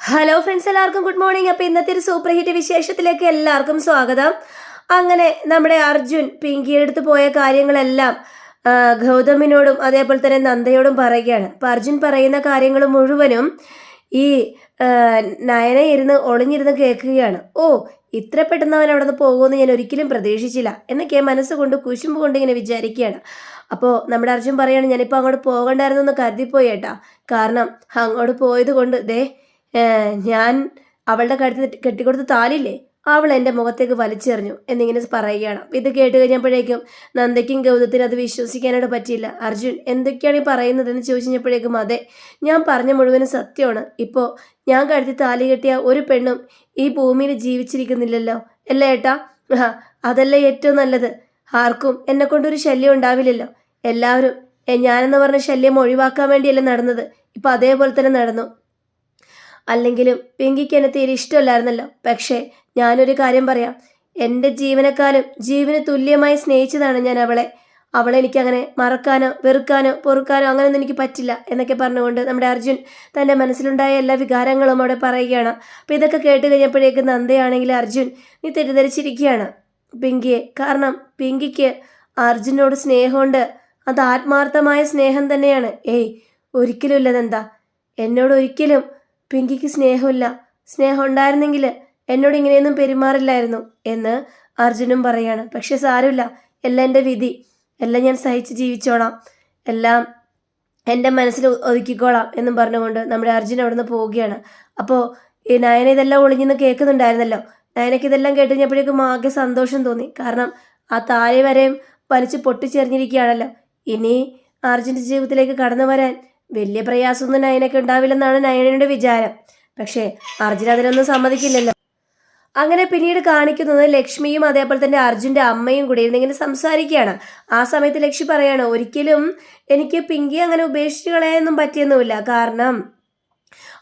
Hello friends എല്ലാവർക്കും good morning അപ്പോൾ ഇന്നത്തെ ഒരു സൂപ്പർ ഹിറ്റ് വിശേഷത്തിലേക്ക് എല്ലാവർക്കും സ്വാഗതം. അങ്ങനെ നമ്മുടെ അർജുൻ പിങ്കിയുടെ അടുത്ത് പോയ കാര്യങ്ങളെല്ലാം ഗൗതമിനോടും അതേപോലെ തന്നെ നന്ദയോടും പറയുകയാണ്. അപ്പോൾ അർജുൻ പറയുന്ന കാര്യങ്ങൾ മുഴുവനും ഈ നയന ഇരുന്ന് ഒളിഞ്ഞിരുന്ന് കേൾക്കുകയാണ്. ഓ ഇത്ര പെട്ടെന്ന് അവൻ അവിടെ നിന്ന് പോകുമെന്ന് ഞാൻ ഒരിക്കലും പ്രതീക്ഷിച്ചില്ല എന്നൊക്കെ മനസ്സുകൊണ്ട് കുശുമ്പ് കൊണ്ട് ഇങ്ങനെ വിചാരിക്കുകയാണ്. അപ്പോൾ നമ്മുടെ അർജുൻ പറയുകയാണ് ഞാനിപ്പോൾ അങ്ങോട്ട് പോകണ്ടായിരുന്നു എന്ന് കരുതിപ്പോയേട്ടാ കാരണം അങ്ങോട്ട് പോയത് കൊണ്ട് ദേ ഞാൻ അവളുടെ കഴുത്ത് കെട്ടിക്കൊടുത്ത താലില്ലേ? അവൾ എന്റെ മുഖത്തേക്ക് വലിച്ചെറിഞ്ഞു എന്നിങ്ങനെ പറയുകയാണ്. ഇത് കേട്ട് കഴിഞ്ഞപ്പോഴേക്കും നന്ദയ്ക്കും ഗൗതത്തിനും അത് വിശ്വസിക്കാനായിട്ട് പറ്റിയില്ല. അർജുൻ എന്തൊക്കെയാണ് ഈ പറയുന്നതെന്ന് ചോദിച്ചു കഴിഞ്ഞപ്പോഴേക്കും അതെ ഞാൻ പറഞ്ഞ മുഴുവനും സത്യമാണ്. ഇപ്പോൾ ഞാൻ കഴുത്തി താലി കെട്ടിയ ഒരു പെണ്ണും ഈ ഭൂമിയിൽ ജീവിച്ചിരിക്കുന്നില്ലല്ലോ. അല്ലേ ഏട്ടാ? അതല്ലേ ഏറ്റവും നല്ലത്. ആർക്കും എന്നെ കൊണ്ടൊരു ശല്യം ഉണ്ടാവില്ലല്ലോ. എല്ലാവരും "എ, ഞാനെന്ന് പറഞ്ഞ ശല്യം ഒഴിവാക്കാൻ വേണ്ടിയല്ലേ നടന്നത്. ഇപ്പം അതേപോലെ തന്നെ നടന്നു. അല്ലെങ്കിലും പിങ്കിക്ക് എന്നെ തീരെ ഇഷ്ടമല്ലായിരുന്നല്ലോ. പക്ഷേ ഞാനൊരു കാര്യം പറയാം. എന്റെ ജീവനക്കാലം ജീവന് തുല്യമായി സ്നേഹിച്ചതാണ് ഞാൻ അവളെ. അവളെ എനിക്കങ്ങനെ മറക്കാനോ വെറുക്കാനോ പൊറുക്കാനോ അങ്ങനെയൊന്നും എനിക്ക് പറ്റില്ല എന്നൊക്കെ പറഞ്ഞുകൊണ്ട് നമ്മുടെ അർജുൻ തന്റെ മനസ്സിലുണ്ടായ എല്ലാ വികാരങ്ങളും അവിടെ പറയുകയാണ്. അപ്പോൾ ഇതൊക്കെ കേട്ട് കഴിഞ്ഞപ്പോഴേക്ക് നന്ദയാണെങ്കിൽ അർജുൻ നീ തെറ്റിദ്ധരിച്ചിരിക്കുകയാണ്. പിങ്കിയെ കാരണം പിങ്കിക്ക് അർജുനോട് സ്നേഹമുണ്ട്. അത് ആത്മാർത്ഥമായ സ്നേഹം തന്നെയാണ്. ഏയ് ഒരിക്കലും ഇല്ലതെന്താ നന്ദ. എന്നോട് ഒരിക്കലും പിങ്കിക്ക് സ്നേഹമില്ല. സ്നേഹം ഉണ്ടായിരുന്നെങ്കിൽ എന്നോട് ഇങ്ങനെയൊന്നും പെരുമാറില്ലായിരുന്നു എന്ന് അർജുനും പറയാണ്. പക്ഷെ സാരമില്ല. എല്ലാം എന്റെ വിധി. എല്ലാം ഞാൻ സഹിച്ച് ജീവിച്ചോളാം. എല്ലാം എന്റെ മനസ്സിൽ ഒതുക്കിക്കോളാം എന്നും പറഞ്ഞുകൊണ്ട് നമ്മുടെ അർജുൻ അവിടുന്ന് പോവുകയാണ്. അപ്പോൾ ഈ നയന ഇതെല്ലാം ഒളിഞ്ഞെന്ന് കേൾക്കുന്നുണ്ടായിരുന്നല്ലോ. നയനക്ക് ഇതെല്ലാം കേട്ട് കഴിഞ്ഞപ്പോഴേക്കും ആകെ സന്തോഷം തോന്നി. കാരണം ആ താഴെ വരെയും വലിച്ച് പൊട്ടിച്ചെറിഞ്ഞിരിക്കുകയാണല്ലോ. ഇനി അർജുന്റെ ജീവിതത്തിലേക്ക് കടന്നു വരാൻ വലിയ പ്രയാസമൊന്നും നയനക്ക് ഉണ്ടാവില്ലെന്നാണ് നയനയുടെ വിചാരം. പക്ഷേ അർജുൻ അതിനൊന്നും സമ്മതിക്കില്ലല്ലോ. അങ്ങനെ പിന്നീട് കാണിക്കുന്നത് ലക്ഷ്മിയും അതേപോലെ തന്നെ അർജുന്റെ അമ്മയും കൂടി ഇരുന്ന് ഇങ്ങനെ സംസാരിക്കുകയാണ്. ആ സമയത്ത് ലക്ഷ്മി പറയാണ് ഒരിക്കലും എനിക്ക് പിങ്കി അങ്ങനെ ഉപേക്ഷിച്ച് കളയാനൊന്നും പറ്റിയൊന്നുമില്ല. കാരണം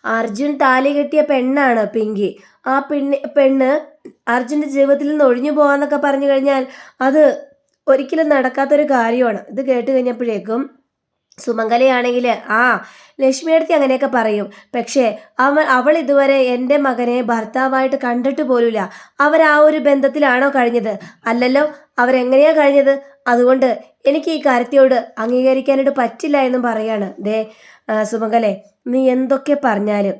അർജുൻ താലി കെട്ടിയ പെണ്ണാണ് പിങ്കി. ആ പെണ്ണ് പെണ്ണ് അർജുന്റെ ജീവിതത്തിൽ നിന്ന് ഒഴിഞ്ഞു പോകാന്നൊക്കെ പറഞ്ഞു കഴിഞ്ഞാൽ അത് ഒരിക്കലും നടക്കാത്തൊരു കാര്യമാണ്. ഇത് കേട്ട് കഴിഞ്ഞപ്പോഴേക്കും സുമംഗലയാണെങ്കിൽ ആ ലക്ഷ്മിയടുത്ത് അങ്ങനെയൊക്കെ പറയും. പക്ഷേ അവൾ അവൾ ഇതുവരെ എന്റെ മകനെ ഭർത്താവായിട്ട് കണ്ടിട്ട് പോലുമില്ല. അവർ ആ ഒരു ബന്ധത്തിലാണോ കഴിഞ്ഞത്? അല്ലല്ലോ അവരെങ്ങനെയാ കഴിഞ്ഞത്? അതുകൊണ്ട് എനിക്ക് ഈ കാര്യത്തോട് അംഗീകരിക്കാനായിട്ട് പറ്റില്ല എന്നും പറയാണ്. ദേ സുമംഗലെ നീ എന്തൊക്കെ പറഞ്ഞാലും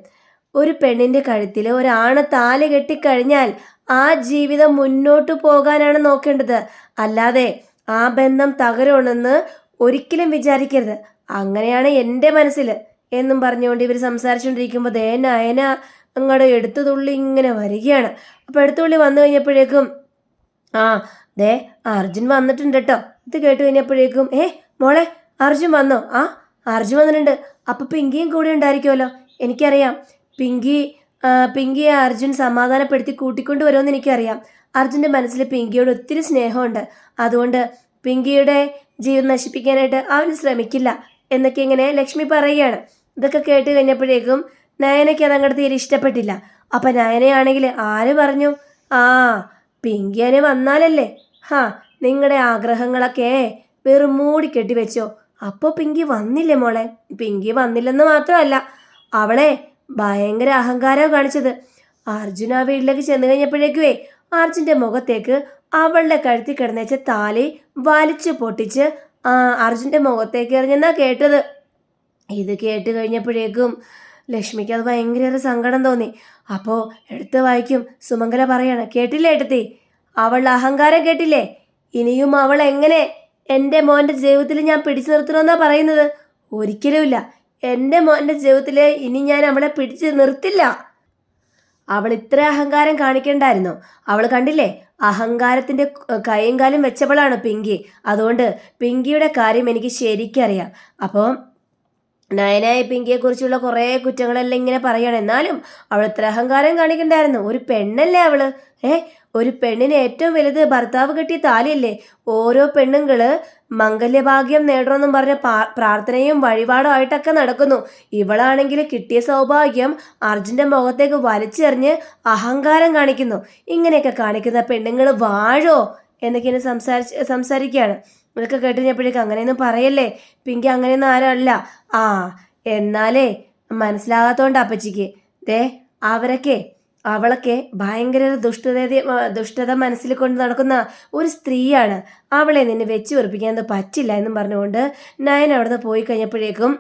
ഒരു പെണ്ണിന്റെ കഴുത്തിൽ ഒരാണ് താൽ കെട്ടിക്കഴിഞ്ഞാൽ ആ ജീവിതം മുന്നോട്ട് പോകാനാണ് നോക്കേണ്ടത്. അല്ലാതെ ആ ബന്ധം തകരുമെന്ന് ഒരിക്കലും വിചാരിക്കരുത്. അങ്ങനെയാണ് എന്റെ മനസ്സിൽ എന്നും പറഞ്ഞുകൊണ്ട് ഇവർ സംസാരിച്ചുകൊണ്ടിരിക്കുമ്പോൾ ദേ നയന അങ്ങോട്ട് എടുത്തു തുള്ളി ഇങ്ങനെ വരികയാണ്. അപ്പോൾ എടുത്തുള്ളി വന്നു കഴിഞ്ഞപ്പോഴേക്കും ആ ദേ അർജുൻ വന്നിട്ടുണ്ട് കേട്ടോ. ഇത് കേട്ട് കഴിഞ്ഞപ്പോഴേക്കും ഏ മോളെ അർജുൻ വന്നോ? ആ അർജുൻ വന്നിട്ടുണ്ട്. അപ്പോൾ പിങ്കിയും കൂടെ ഉണ്ടായിരിക്കുമല്ലോ. എനിക്കറിയാം. പിങ്കി പിങ്കിയെ അർജുൻ സമാധാനപ്പെടുത്തി കൂട്ടിക്കൊണ്ട് വരുമെന്ന് എനിക്കറിയാം. അർജുന്റെ മനസ്സിൽ പിങ്കിയോട് ഒത്തിരി സ്നേഹമുണ്ട്. അതുകൊണ്ട് പിങ്കിയുടെ ജീവൻ നശിപ്പിക്കാനായിട്ട് അവൻ ശ്രമിക്കില്ല എന്നൊക്കെ ഇങ്ങനെ ലക്ഷ്മി പറയുകയാണ്. ഇതൊക്കെ കേട്ട് കഴിഞ്ഞപ്പോഴേക്കും നയനയ്ക്ക് അതങ്ങോട്ട് തീരെ ഇഷ്ടപ്പെട്ടില്ല. അപ്പം നയനയാണെങ്കിൽ ആര് പറഞ്ഞു? ആ പിങ്കിയനെ വന്നാലല്ലേ? ഹാ നിങ്ങളുടെ ആഗ്രഹങ്ങളൊക്കെ വെറും മൂടി കെട്ടി വെച്ചോ. അപ്പോൾ പിങ്കി വന്നില്ലേ മോളെ? പിങ്കി വന്നില്ലെന്ന് മാത്രമല്ല അവളെ ഭയങ്കര അഹങ്കാരവും കാണിച്ചത്. അർജുന വീട്ടിലേക്ക് ചെന്ന് കഴിഞ്ഞപ്പോഴേക്കുവേ അർജുന്റെ മുഖത്തേക്ക് അവളുടെ കഴുത്തി കിടന്നേച്ച താലി വലിച്ചു പൊട്ടിച്ച് അർജുന്റെ മുഖത്തേക്ക് എറിഞ്ഞെന്നാ കേട്ടത്? ഇത് കേട്ട് കഴിഞ്ഞപ്പോഴേക്കും ലക്ഷ്മിക്ക് അത് ഭയങ്കര സങ്കടം തോന്നി. അപ്പോൾ എടുത്ത് വായിക്കും. സുമംഗല പറയാണ് കേട്ടില്ലേ എടുത്തി അവളുടെ അഹങ്കാരം കേട്ടില്ലേ? ഇനിയും അവൾ എങ്ങനെ എന്റെ മോന്റെ ജീവിതത്തിൽ ഞാൻ പിടിച്ചു നിർത്തണമെന്നാണ് പറയുന്നത്? ഒരിക്കലുമില്ല എന്റെ മോന്റെ ജീവിതത്തിൽ ഇനി ഞാൻ അവളെ പിടിച്ച് നിർത്തില്ല. അവൾ ഇത്ര അഹങ്കാരം കാണിക്കണ്ടായിരുന്നോ? അവൾ കണ്ടില്ലേ? അഹങ്കാരത്തിന്റെ കൈയും കാലും വെച്ചവളാണ് പിങ്കി. അതുകൊണ്ട് പിങ്കിയുടെ കാര്യം എനിക്ക് ശരിക്കറിയാം. അപ്പോൾ നയനായ പിങ്കിയെ കുറിച്ചുള്ള കുറേ കുറ്റങ്ങളെല്ലാം ഇങ്ങനെ പറയണം. എന്നാലും അവൾ ഇത്ര അഹങ്കാരം കാണിക്കണ്ടായിരുന്നു. ഒരു പെണ്ണല്ലേ അവൾ? ഏ ഒരു പെണ്ണിന് ഏറ്റവും വലുത് ഭർത്താവ് കെട്ടിയ താലിയല്ലേ? ഓരോ പെണ്ണുങ്ങൾ മംഗല്യഭാഗ്യം നേടണമെന്നും പറഞ്ഞ പ്രാർത്ഥനയും വഴിപാടും ആയിട്ടൊക്കെ നടക്കുന്നു. ഇവളാണെങ്കിൽ കിട്ടിയ സൗഭാഗ്യം അർജുന്റെ മുഖത്തേക്ക് വലിച്ചെറിഞ്ഞ് അഹങ്കാരം കാണിക്കുന്നു. ഇങ്ങനെയൊക്കെ കാണിക്കുന്ന പെണ്ണുങ്ങൾ വാഴോ? എന്നൊക്കെ ഇനി സംസാരിച്ച് സംസാരിക്കുകയാണ്. ഇതൊക്കെ കേട്ട് കഴിഞ്ഞപ്പോഴേക്കും അങ്ങനെയൊന്നും പറയല്ലേ? പിങ്കി അങ്ങനെയൊന്നും ആരല്ല. ആ എന്നാലേ മനസ്സിലാകാത്തോണ്ട് അപ്പച്ചിക്ക്. ദേ അവരൊക്കെ അവളൊക്കെ ഭയങ്കര ദുഷ്ടത ദുഷ്ടത മനസ്സിൽ കൊണ്ട് നടക്കുന്ന ഒരു സ്ത്രീയാണ്. അവളെ നിന്നെ വെച്ച് ഉറപ്പിക്കാൻ പറ്റില്ല എന്നും പറഞ്ഞുകൊണ്ട് നയൻ അവിടുന്ന് പോയി കഴിഞ്ഞപ്പോഴേക്കും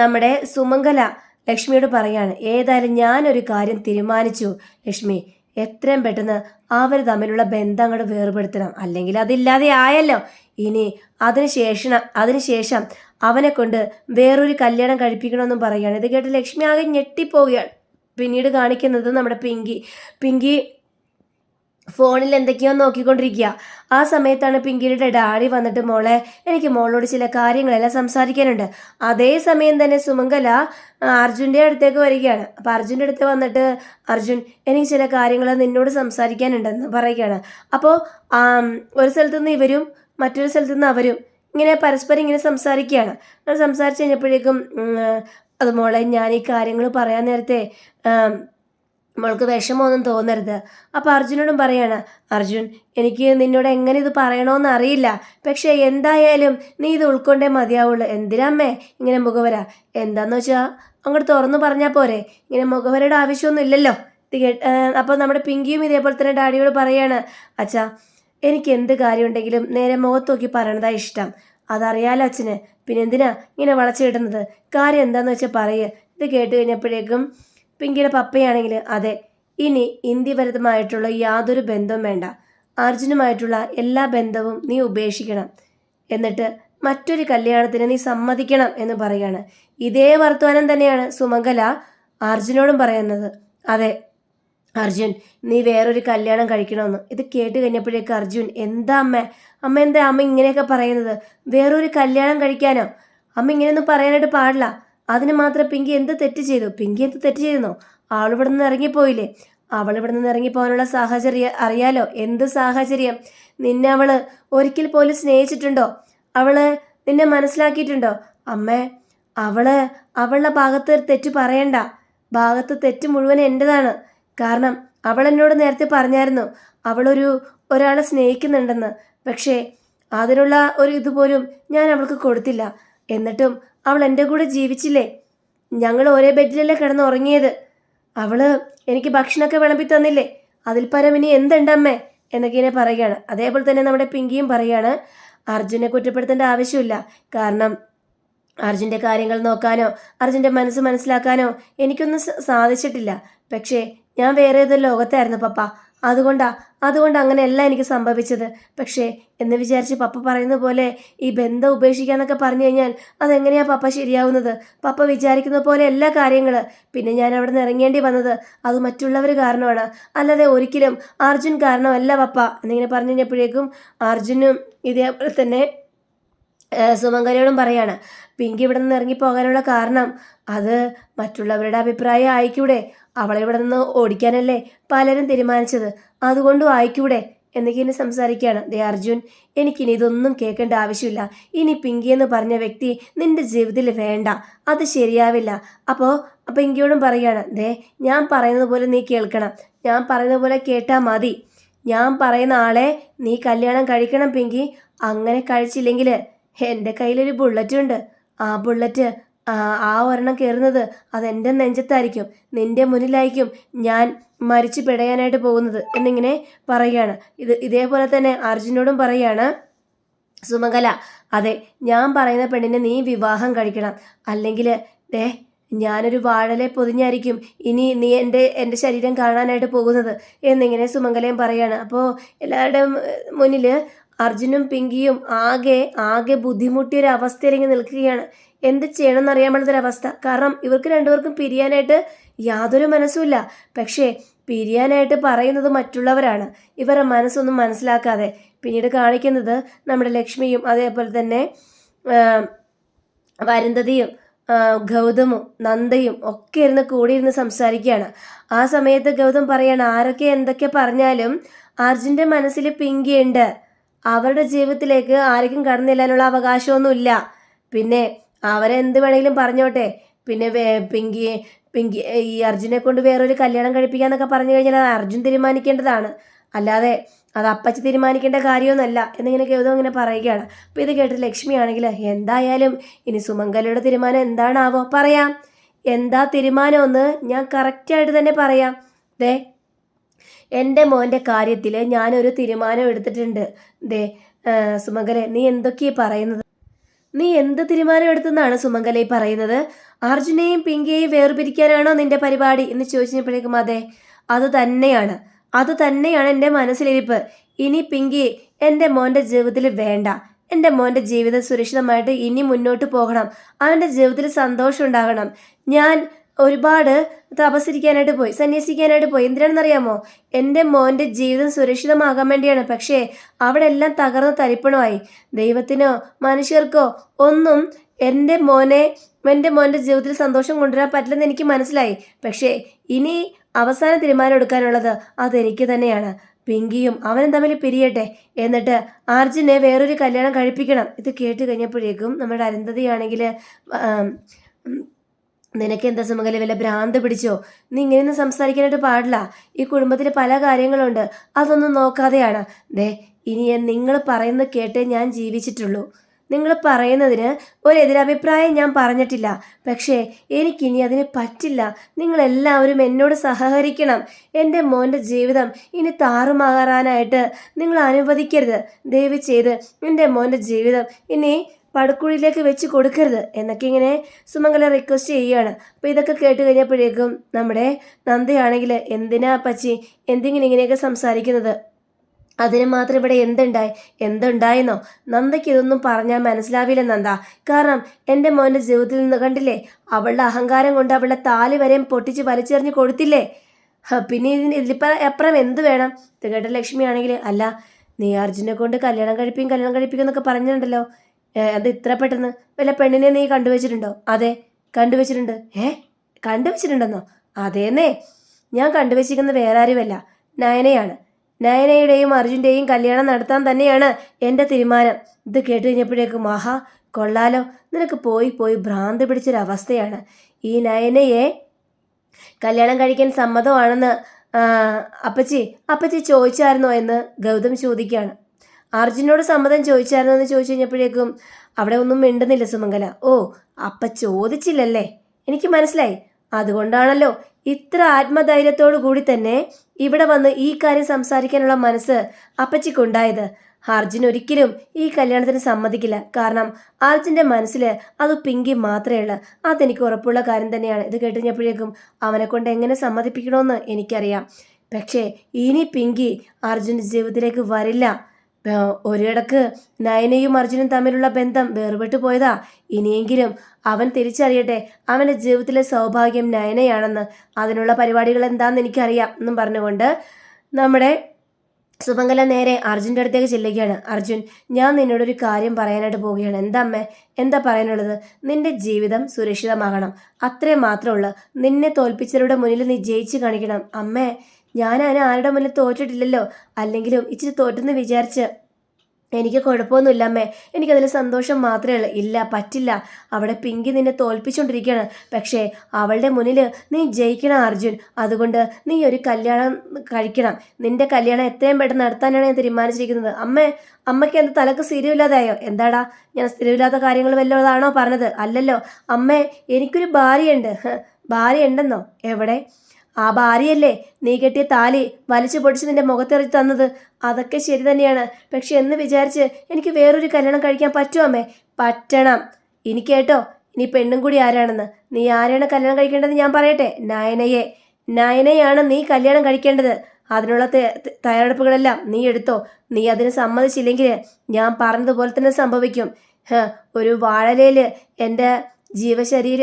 നമ്മുടെ സുമംഗല ലക്ഷ്മിയോട് പറയാണ് ഏതായാലും ഞാനൊരു കാര്യം തീരുമാനിച്ചു ലക്ഷ്മി. എത്രയും പെട്ടെന്ന് അവർ തമ്മിലുള്ള ബന്ധം അങ്ങോട്ട് വേർപെടുത്തണം. അല്ലെങ്കിൽ അതില്ലാതെ ആയല്ലോ. ഇനി അതിനുശേഷം അതിനുശേഷം അവനെ കൊണ്ട് വേറൊരു കല്യാണം കഴിപ്പിക്കണമെന്നും പറയുകയാണ് ഇത് കേട്ട് ലക്ഷ്മി ആകെ ഞെട്ടിപ്പോവുകയാണ്. പിന്നീട് കാണിക്കുന്നത് നമ്മുടെ പിങ്കി. പിങ്കി ഫോണിൽ എന്തൊക്കെയോ നോക്കിക്കൊണ്ടിരിക്കുക. ആ സമയത്താണ് പിങ്കിയുടെ ഡാഡി വന്നിട്ട് മോളെ എനിക്ക് മോളോട് ചില കാര്യങ്ങളെല്ലാം സംസാരിക്കാനുണ്ട്. അതേ സമയം തന്നെ സുമംഗല അർജുന്റെ അടുത്തേക്ക് വരികയാണ്. അപ്പോൾ അർജുന്റെ അടുത്ത് വന്നിട്ട് അർജുൻ എനിക്ക് ചില കാര്യങ്ങൾ നിന്നോട് സംസാരിക്കാനുണ്ടെന്ന് പറയുകയാണ്. അപ്പോൾ ഒരു സ്ഥലത്തു നിന്ന് ഇവരും മറ്റൊരു സ്ഥലത്തു നിന്ന് അവരും ഇങ്ങനെ പരസ്പരം ഇങ്ങനെ സംസാരിക്കുകയാണ്. സംസാരിച്ച് കഴിഞ്ഞപ്പോഴേക്കും അത് മോളെ ഞാൻ ഈ കാര്യങ്ങൾ പറയാൻ നേരത്തെ മോൾക്ക് വിഷമമൊന്നും തോന്നരുത്. അപ്പോൾ അർജുനോടും പറയാണ് അർജുൻ എനിക്ക് നിന്നോട് എങ്ങനെ ഇത് പറയണമെന്ന് അറിയില്ല. പക്ഷേ എന്തായാലും നീ ഇത് ഉൾക്കൊണ്ടേ മതിയാവുള്ളൂ. എന്തിനമ്മേ ഇങ്ങനെ മുഖവര? എന്താന്ന് വെച്ചാൽ അങ്ങോട്ട് തുറന്നു പറഞ്ഞാൽ പോരെ. ഇങ്ങനെ മുഖവരയുടെ ആവശ്യമൊന്നും ഇല്ലല്ലോ. അപ്പോൾ നമ്മുടെ പിങ്കിയും ഇതേപോലെ തന്നെ ഡാഡിയോട് പറയാണ് അച്ഛാ എനിക്ക് എന്ത് കാര്യമുണ്ടെങ്കിലും നേരെ മുഖത്ത് നോക്കി പറയണതാ ഇഷ്ടം. അതറിയാലോ അച്ഛന്. പിന്നെ എന്തിനാ ഇങ്ങനെ വളച്ചു കിട്ടുന്നത്? കാര്യം എന്താണെന്ന് വെച്ചാൽ പറയുക ഇത് കേട്ട് കഴിഞ്ഞപ്പോഴേക്കും പിങ്കിയുടെ പപ്പയാണെങ്കിൽ അതെ ഇനി ഇന്ത്യപരമായിട്ടുള്ള യാതൊരു ബന്ധവും വേണ്ട. അർജുനുമായിട്ടുള്ള എല്ലാ ബന്ധവും നീ ഉപേക്ഷിക്കണം. എന്നിട്ട് മറ്റൊരു കല്യാണത്തിന് നീ സമ്മതിക്കണം എന്ന് പറയാണ് ഇതേ വർത്തമാനം തന്നെയാണ് സുമംഗല അർജുനോടും പറയുന്നത്. അതെ അർജുൻ നീ വേറൊരു കല്യാണം കഴിക്കണമെന്ന്. ഇത് കേട്ട് കഴിഞ്ഞപ്പോഴേക്ക് അർജുൻ എന്താ അമ്മ? അമ്മ എന്താ? അമ്മ ഇങ്ങനെയൊക്കെ പറയുന്നത്. വേറൊരു കല്യാണം കഴിക്കാനോ? അമ്മ ഇങ്ങനെയൊന്നും പറയാനായിട്ട് പാടില്ല. അതിന് മാത്രം പിങ്കി എന്ത് തെറ്റ് ചെയ്തു? പിങ്കി എന്ത് തെറ്റ് ചെയ്തെന്നോ? ആളിവിടെ നിന്ന് ഇറങ്ങിപ്പോയില്ലേ? അവൾ ഇവിടെ നിന്ന് ഇറങ്ങിപ്പോകാനുള്ള സാഹചര്യം അറിയാലോ? എന്ത് സാഹചര്യം? നിന്നെ അവൾ ഒരിക്കൽ പോലും സ്നേഹിച്ചിട്ടുണ്ടോ? അവൾ നിന്നെ മനസ്സിലാക്കിയിട്ടുണ്ടോ? അമ്മേ അവൾ അവളുടെ ഭാഗത്ത് തെറ്റ് പറയണ്ട. ഭാഗത്ത് തെറ്റ് മുഴുവൻ എന്റെതാണ് കാരണം അവൾ എന്നോട് നേരത്തെ പറഞ്ഞായിരുന്നു അവളൊരു ഒരാളെ സ്നേഹിക്കുന്നുണ്ടെന്ന്. പക്ഷേ അതിനുള്ള ഒരു ഇതുപോലും ഞാൻ അവൾക്ക് കൊടുത്തില്ല. എന്നിട്ടും അവൾ എന്റെ കൂടെ ജീവിച്ചില്ലേ? ഞങ്ങൾ ഒരേ ബെഡിലല്ലേ കിടന്ന് ഉറങ്ങിയത് അവൾ എനിക്ക് ഭക്ഷണമൊക്കെ വിളമ്പി തന്നില്ലേ? അതിൽ പരം ഇനി എന്തുണ്ടമ്മേ എന്നൊക്കെ ഇങ്ങനെ പറയുകയാണ്. അതേപോലെ തന്നെ നമ്മുടെ പിങ്കിയും പറയുകയാണ് അർജുനെ കുറ്റപ്പെടുത്തേണ്ട ആവശ്യമില്ല. കാരണം അർജുന്റെ കാര്യങ്ങൾ നോക്കാനോ അർജുന്റെ മനസ്സ് മനസ്സിലാക്കാനോ എനിക്കൊന്നും സാധിച്ചിട്ടില്ല. പക്ഷേ ഞാൻ വേറെ ഏതൊരു ലോകത്തായിരുന്നു പപ്പ. അതുകൊണ്ടാ അതുകൊണ്ട് അങ്ങനെയല്ല എനിക്ക് സംഭവിച്ചത്. പക്ഷേ എന്ന് വിചാരിച്ച് പപ്പ പറയുന്ന പോലെ ഈ ബന്ധം ഉപേക്ഷിക്കാന്നൊക്കെ പറഞ്ഞു കഴിഞ്ഞാൽ അതെങ്ങനെയാ പപ്പ ശരിയാവുന്നത്? പപ്പ വിചാരിക്കുന്ന പോലെ എല്ലാ കാര്യങ്ങൾ പിന്നെ ഞാൻ അവിടെ നിന്ന് ഇറങ്ങേണ്ടി വന്നത് അത് മറ്റുള്ളവർ കാരണമാണ്. അല്ലാതെ ഒരിക്കലും അർജുൻ കാരണമല്ല പപ്പ. എന്നിങ്ങനെ പറഞ്ഞു കഴിഞ്ഞപ്പോഴേക്കും അർജുനും ഇതേപോലെ തന്നെ സുമംഗലയോടും പറയാണ് പിങ്കി ഇവിടെ നിന്ന് ഇറങ്ങിപ്പോകാനുള്ള കാരണം അത് മറ്റുള്ളവരുടെ അഭിപ്രായം ആയിക്കൂടെ? അവളെ ഇവിടെ നിന്ന് ഓടിക്കാനല്ലേ പലരും തീരുമാനിച്ചത്. അതുകൊണ്ടും ആയിക്കൂടെ? എന്നൊക്കെ സംസാരിക്കുകയാണ്. ദേ അർജുൻ എനിക്കിനി ഇതൊന്നും കേൾക്കേണ്ട ആവശ്യമില്ല. ഇനി പിങ്കി എന്ന് പറഞ്ഞ വ്യക്തി നിന്റെ ജീവിതത്തിൽ വേണ്ട. അത് ശരിയാവില്ല. അപ്പോൾ പിങ്കിയോടും പറയുകയാണ്. ദേ ഞാൻ പറയുന്നത് പോലെ നീ കേൾക്കണം. ഞാൻ പറയുന്നത് പോലെ കേട്ടാൽ മതി. ഞാൻ പറയുന്ന ആളെ നീ കല്യാണം കഴിക്കണം പിങ്കി. അങ്ങനെ കഴിച്ചില്ലെങ്കിൽ എന്റെ കയ്യിലൊരു ബുള്ളറ്റ് ഉണ്ട് ആ ബുള്ളറ്റ് ആ ഒരെണ്ണം കയറുന്നത് അതെന്റെ നെഞ്ചത്തായിരിക്കും. നിന്റെ മുന്നിലായിരിക്കും ഞാൻ മരിച്ചു പിടയാനായിട്ട് പോകുന്നത് എന്നിങ്ങനെ പറയുകയാണ്. ഇത് ഇതേപോലെ തന്നെ അർജുനോടും പറയുകയാണ്. സുമംഗല അതെ ഞാൻ പറയുന്ന പെണ്ണിനെ നീ വിവാഹം കഴിക്കണം. അല്ലെങ്കിൽ ദേ ഞാനൊരു വാഴലെ പൊതിഞ്ഞായിരിക്കും ഇനി നീ എന്റെ എന്റെ ശരീരം കാണാനായിട്ട് പോകുന്നത് എന്നിങ്ങനെ സുമംഗലയും പറയാണ് അപ്പോൾ എല്ലാവരുടെയും മുന്നിൽ അർജുനും പിങ്കിയും ആകെ ആകെ ബുദ്ധിമുട്ടിയ ഒരു അവസ്ഥയിലേക്ക് നിൽക്കുകയാണ്. എന്ത് ചെയ്യണമെന്ന് അറിയാൻ അവസ്ഥ കാരണം ഇവർക്ക് രണ്ടുപേർക്കും പിരിയാനായിട്ട് യാതൊരു മനസ്സുമില്ല. പക്ഷേ പിരിയാനായിട്ട് പറയുന്നത് മറ്റുള്ളവരാണ്. ഇവരുടെ മനസ്സൊന്നും മനസ്സിലാക്കാതെ പിന്നീട് കാണിക്കുന്നത് നമ്മുടെ ലക്ഷ്മിയും അതേപോലെ തന്നെ വരുന്തതിയും ഗൗതമും നന്ദയും ഒക്കെ ഇരുന്ന് കൂടിയിരുന്ന് സംസാരിക്കുകയാണ്. ആ സമയത്ത് ഗൗതം പറയാണ് ആരൊക്കെ എന്തൊക്കെ പറഞ്ഞാലും അർജുന്റെ മനസ്സിൽ പിങ്കിയുണ്ട്. അവരുടെ ജീവിതത്തിലേക്ക് ആർക്കും കടന്നു ചെല്ലാനുള്ള അവകാശമൊന്നുമില്ല. പിന്നെ അവരെന്ത് വേണമെങ്കിലും പറഞ്ഞോട്ടെ. പിന്നെ വേ- പിങ്കി പിങ്കി ഈ അർജുനെ കൊണ്ട് വേറൊരു കല്യാണം കഴിപ്പിക്കാന്നൊക്കെ പറഞ്ഞു കഴിഞ്ഞാൽ അത് അർജുൻ തീരുമാനിക്കേണ്ടതാണ്. അല്ലാതെ അത് അപ്പച്ചി തീരുമാനിക്കേണ്ട കാര്യമൊന്നുമല്ല എന്നിങ്ങനെ ഗൗതം ഇങ്ങനെ പറയുകയാണ്. അപ്പോൾ ഇത് കേട്ടിട്ട് ലക്ഷ്മിയാണെങ്കിൽ എന്തായാലും ഇനി സുമംഗലയുടെ തീരുമാനം എന്താണാവോ പറയാം. എന്താ തീരുമാനമെന്ന് ഞാൻ കറക്റ്റായിട്ട് തന്നെ പറയാം. ദേ എന്റെ മോന്റെ കാര്യത്തിൽ ഞാനൊരു തീരുമാനം എടുത്തിട്ടുണ്ട്. ദേ സുമംഗലെ നീ എന്തൊക്കെയാണ് പറയുന്നത്? നീ എന്ത് തീരുമാനമെടുത്തെന്നാണ് സുമംഗലയി പറയുന്നത്? അർജുനെയും പിങ്കയെയും വേർപിരിക്കാനാണോ നിന്റെ പരിപാടി? എന്ന് ചോദിച്ചപ്പോഴേക്കും അതെ അത് തന്നെയാണ്. അത് തന്നെയാണ് എന്റെ മനസ്സിലിരിപ്പ്. ഇനി പിങ്കി എന്റെ മോന്റെ ജീവിതത്തിൽ വേണ്ട. എന്റെ മോന്റെ ജീവിതം സുരക്ഷിതമായിട്ട് ഇനി മുന്നോട്ട് പോകണം. അവന്റെ ജീവിതത്തിൽ സന്തോഷം ഉണ്ടാകണം. ഞാൻ ഒരുപാട് തപസ്സിരിക്കാനായിട്ട് പോയി സന്യസിക്കാനായിട്ട് പോയി. എന്തിനാണെന്നറിയാമോ? എന്റെ മോന്റെ ജീവിതം സുരക്ഷിതമാകാൻ വേണ്ടിയാണ്. പക്ഷേ അവിടെ എല്ലാം തകർന്ന് തരിപ്പണമായി. ദൈവത്തിനോ മനുഷ്യർക്കോ ഒന്നും എന്റെ മോനെ എന്റെ മോന്റെ ജീവിതത്തിൽ സന്തോഷം കൊണ്ടുവരാൻ പറ്റില്ലെന്ന് എനിക്ക് മനസ്സിലായി. പക്ഷേ ഇനി അവസാന തീരുമാനം എടുക്കാനുള്ളത് അതെനിക്ക് തന്നെയാണ്. പിങ്കിയും അവനും തമ്മിൽ പിരിയട്ടെ. എന്നിട്ട് അർജുനെ വേറൊരു കല്യാണം കഴിപ്പിക്കണം. ഇത് കേട്ട് കഴിഞ്ഞപ്പോഴേക്കും നമ്മുടെ അരുന്ധതിയാണെങ്കിൽ നിനക്ക് എന്താ സുമംഗലി വല്ല ഭ്രാന്ത് പിടിച്ചോ? നീ ഇങ്ങനെയൊന്നും സംസാരിക്കാനായിട്ട് പാടില്ല. ഈ കുടുംബത്തിൽ പല കാര്യങ്ങളുണ്ട്. അതൊന്നും നോക്കാതെയാണ്. ദേ ഇനി നിങ്ങൾ പറയുന്നത് കേട്ടേ ഞാൻ ജീവിച്ചിട്ടുള്ളൂ. നിങ്ങൾ പറയുന്നതിന് ഒരു എതിരഭിപ്രായം ഞാൻ പറഞ്ഞിട്ടില്ല. പക്ഷേ എനിക്കിനി അതിന് പറ്റില്ല. നിങ്ങളെല്ലാവരും എന്നോട് സഹകരിക്കണം. എന്റെ മോന്റെ ജീവിതം ഇനി താറുമാറാനായിട്ട് നിങ്ങൾ അനുവദിക്കരുത്. ദയവ് ചെയ്ത് എന്റെ മോന്റെ ജീവിതം ഇനി പടുക്കുഴിയിലേക്ക് വെച്ച് കൊടുക്കരുത് എന്നൊക്കെ ഇങ്ങനെ സുമംഗല റിക്വസ്റ്റ് ചെയ്യുകയാണ്. അപ്പോൾ ഇതൊക്കെ കേട്ട് കഴിഞ്ഞപ്പോഴേക്കും നമ്മുടെ നന്ദയാണെങ്കിൽ എന്തിനാ പച്ചി എന്തിങ്ങനെ ഇങ്ങനെയൊക്കെ സംസാരിക്കുന്നത്? അതിന് മാത്രം ഇവിടെ എന്തുണ്ടായി? എന്തുണ്ടായെന്നോ? നന്ദയ്ക്ക് ഇതൊന്നും പറഞ്ഞാൽ മനസ്സിലാവില്ല നന്ദ. കാരണം എന്റെ മോന്റെ ജീവിതത്തിൽ നിന്ന് കണ്ടില്ലേ? അവളുടെ അഹങ്കാരം കൊണ്ട് അവളുടെ താലി വരെയും പൊട്ടിച്ച് വലിച്ചെറിഞ്ഞ് കൊടുത്തില്ലേ? പിന്നെ ഇതിന് ഇതിലിപ്പം അപ്പുറം എന്ത് വേണം? ഇത് കേട്ട ലക്ഷ്മിയാണെങ്കിൽ അല്ല നീ അർജുനെ കൊണ്ട് കല്യാണം കഴിപ്പിക്കും കല്യാണം കഴിപ്പിക്കും എന്നൊക്കെ പറഞ്ഞിട്ടുണ്ടല്ലോ. അത് ഇത്ര പെട്ടെന്ന്? വല്ല പെണ്ണിനെ നീ കണ്ടുവച്ചിട്ടുണ്ടോ? അതെ കണ്ടുവച്ചിട്ടുണ്ട്. ഏ കണ്ടുവച്ചിട്ടുണ്ടെന്നോ? അതേന്നേ. ഞാൻ കണ്ടുവച്ചിരിക്കുന്നത് വേറെ ആരുമല്ല നയനയാണ്. നയനയുടെയും അർജുന്റെയും കല്യാണം നടത്താൻ തന്നെയാണ് എന്റെ തീരുമാനം. ഇത് കേട്ട് കഴിഞ്ഞപ്പോഴേക്കും ആഹാ കൊള്ളാലോ. നിനക്ക് പോയി പോയി ഭ്രാന്ത് പിടിച്ചൊരവസ്ഥയാണ്. ഈ നയനയെ കല്യാണം കഴിക്കാൻ സമ്മതമാണെന്ന് അപ്പച്ചി അപ്പച്ചി ചോദിച്ചായിരുന്നോ എന്ന് ഗൗതം ചോദിക്കുകയാണ്. അർജുനോട് സമ്മതം ചോദിച്ചായിരുന്നു എന്ന് ചോദിച്ചു കഴിഞ്ഞപ്പോഴേക്കും അവിടെ ഒന്നും മിണ്ടുന്നില്ല സുമംഗല. ഓ അപ്പ ചോദിച്ചില്ലല്ലേ? എനിക്ക് മനസ്സിലായി. അതുകൊണ്ടാണല്ലോ ഇത്ര ആത്മധൈര്യത്തോടു കൂടി തന്നെ ഇവിടെ വന്ന് ഈ കാര്യം സംസാരിക്കാനുള്ള മനസ്സ് അപ്പച്ചിക്കുണ്ടായത്. അർജുൻ ഒരിക്കലും ഈ കല്യാണത്തിന് സമ്മതിക്കില്ല. കാരണം അർജുന്റെ മനസ്സിൽ അത് പിങ്കി മാത്രമേ ഉള്ളൂ. അതെനിക്ക് ഉറപ്പുള്ള കാര്യം തന്നെയാണ്. ഇത് കേട്ടുകഴിഞ്ഞപ്പോഴേക്കും അവനെ കൊണ്ട് എങ്ങനെ സമ്മതിപ്പിക്കണമെന്ന് എനിക്കറിയാം. പക്ഷേ ഇനി പിങ്കി അർജുന്റെ ജീവിതത്തിലേക്ക് വരില്ല. ഒരിടക്ക് നയനയും അർജുനും തമ്മിലുള്ള ബന്ധം വേർപെട്ടു പോയതാ. ഇനിയെങ്കിലും അവൻ തിരിച്ചറിയട്ടെ. അവന്റെ ജീവിതത്തിലെ സൗഭാഗ്യം നയനയാണെന്ന്. അതിനുള്ള പരിപാടികൾ എന്താണെന്ന് എനിക്കറിയാം എന്നും പറഞ്ഞുകൊണ്ട് നമ്മുടെ സുമംഗല നേരെ അർജുന്റെ അടുത്തേക്ക് ചെല്ലുകയാണ്. അർജുൻ ഞാൻ നിന്നോടൊരു കാര്യം പറയാനായിട്ട് പോവുകയാണ്. എന്താ അമ്മേ? എന്താ പറയാനുള്ളത്? നിന്റെ ജീവിതം സുരക്ഷിതമാകണം. അത്രേ മാത്രമുള്ളൂ നിന്നെ തോൽപ്പിച്ചവരുടെ മുന്നിൽ നീ ജയിച്ചു കാണിക്കണം. അമ്മേ ഞാൻ അതിന് ആരുടെ മുന്നിൽ തോറ്റിട്ടില്ലല്ലോ? അല്ലെങ്കിലും ഇച്ചിരി തോറ്റെന്ന് വിചാരിച്ച്. എനിക്ക് കുഴപ്പമൊന്നുമില്ല അമ്മേ. എനിക്കതിൽ സന്തോഷം മാത്രമേ ഉള്ളൂ. ഇല്ല പറ്റില്ല. അവിടെ പിങ്കി നിന്നെ തോൽപ്പിച്ചുകൊണ്ടിരിക്കുകയാണ് പക്ഷേ അവളുടെ മുന്നിൽ നീ ജയിക്കണം അർജുൻ. അതുകൊണ്ട് നീ ഒരു കല്യാണം കഴിക്കണം. നിന്റെ കല്യാണം എത്രയും പെട്ടെന്ന് നടത്താനാണ് ഞാൻ തീരുമാനിച്ചിരിക്കുന്നത്. അമ്മേ അമ്മയ്ക്ക് എന്ത് തലക്ക് സ്ഥിരമില്ലാതായോ? എന്താടാ? ഞാൻ സ്ഥിരമില്ലാത്ത കാര്യങ്ങൾ വല്ലതാണോ പറഞ്ഞത്? അല്ലല്ലോ. അമ്മേ എനിക്കൊരു ഭാര്യയുണ്ട്. ഭാര്യയുണ്ടെന്നോ? എവിടെ? ആ ഭാര്യയല്ലേ നീ കെട്ടിയ താലി വലിച്ചു പൊടിച്ച് നിന്റെ മുഖത്തെറിച്ച് തന്നത്? അതൊക്കെ ശരി തന്നെയാണ്. പക്ഷെ എന്ന് വിചാരിച്ച് എനിക്ക് വേറൊരു കല്യാണം കഴിക്കാൻ പറ്റുമോ അമ്മേ? പറ്റണം. ഇനി കേട്ടോ ഇനി പെണ്ണും കൂടി ആരാണെന്ന്. നീ ആരെയാണ് കല്യാണം കഴിക്കേണ്ടത് ഞാൻ പറയട്ടെ. നയനയെ. നയനയാണ് നീ കല്യാണം കഴിക്കേണ്ടത്. അതിനുള്ള തയ്യാറെടുപ്പുകളെല്ലാം നീ എടുത്തോ? നീ അതിന് സമ്മതിച്ചില്ലെങ്കിൽ ഞാൻ പറഞ്ഞതുപോലെ തന്നെ സംഭവിക്കും. ഒരു വാഴലയിൽ എന്റെ ജീവശരീര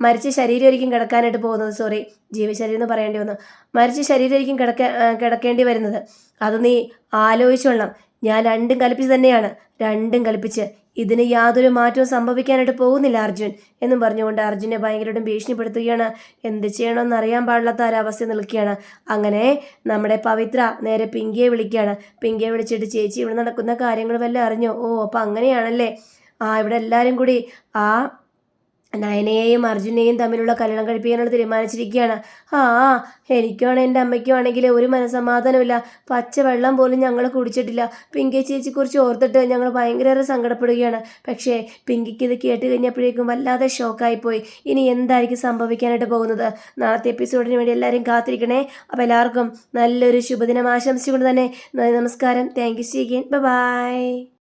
മരിച്ച ശരീരം ഒരിക്കും കിടക്കാനായിട്ട് പോകുന്നത്. സോറി ജീവശരീരം എന്ന് പറയേണ്ടി വന്നു. മരിച്ച ശരീരം ഒരിക്കും കിടക്ക കിടക്കേണ്ടി വരുന്നത്. അത് നീ ആലോചിച്ചോളണം ഞാൻ രണ്ടും കൽപ്പിച്ച് തന്നെയാണ്. രണ്ടും കൽപ്പിച്ച്. ഇതിന് യാതൊരു മാറ്റവും സംഭവിക്കാനായിട്ട് പോകുന്നില്ല അർജുൻ എന്നും പറഞ്ഞുകൊണ്ട് അർജുനെ ഭയങ്കരമായിട്ടും ഭീഷണിപ്പെടുത്തുകയാണ്. എന്ത് ചെയ്യണമെന്ന് അറിയാൻ പാടില്ലാത്ത ഒരവസ്ഥ നിൽക്കുകയാണ്. അങ്ങനെ നമ്മുടെ പവിത്ര നേരെ പിങ്കിയെ വിളിക്കുകയാണ്. പിങ്കിയെ വിളിച്ചിട്ട് ചേച്ചി ഇവിടെ നടക്കുന്ന കാര്യങ്ങൾ വല്ലതും അറിഞ്ഞോ? ഓ അപ്പം അങ്ങനെയാണല്ലേ? ആ ഇവിടെ എല്ലാവരും കൂടി ആ നയനയെയും അർജുനെയും തമ്മിലുള്ള കല്യാണം കഴിപ്പിക്കാനുള്ള തീരുമാനിച്ചിരിക്കുകയാണ്. ആ എനിക്കാണ് എന്റെ അമ്മയ്ക്കും ആണെങ്കിൽ ഒരു മനസമാധാനമില്ല പച്ചവെള്ളം പോലും ഞങ്ങൾ കുടിച്ചിട്ടില്ല. പിങ്കി ചേച്ചിയെക്കുറിച്ച് ഓർത്തിട്ട് ഞങ്ങൾ ഭയങ്കര സങ്കടപ്പെടുകയാണ്. പക്ഷേ പിങ്കിക്ക് ഇത് കേട്ട് കഴിഞ്ഞപ്പോഴേക്കും വല്ലാതെ ഷോക്കായിപ്പോയി. ഇനി എന്തായിരിക്കും സംഭവിക്കാനായിട്ട് പോകുന്നത്? നാളത്തെ എപ്പിസോഡിന് വേണ്ടി എല്ലാവരും കാത്തിരിക്കണേ. അപ്പോൾ എല്ലാവർക്കും നല്ലൊരു ശുഭദിനം ആശംസിച്ചുകൊണ്ട് തന്നെ നമസ്കാരം. Thank you see bye.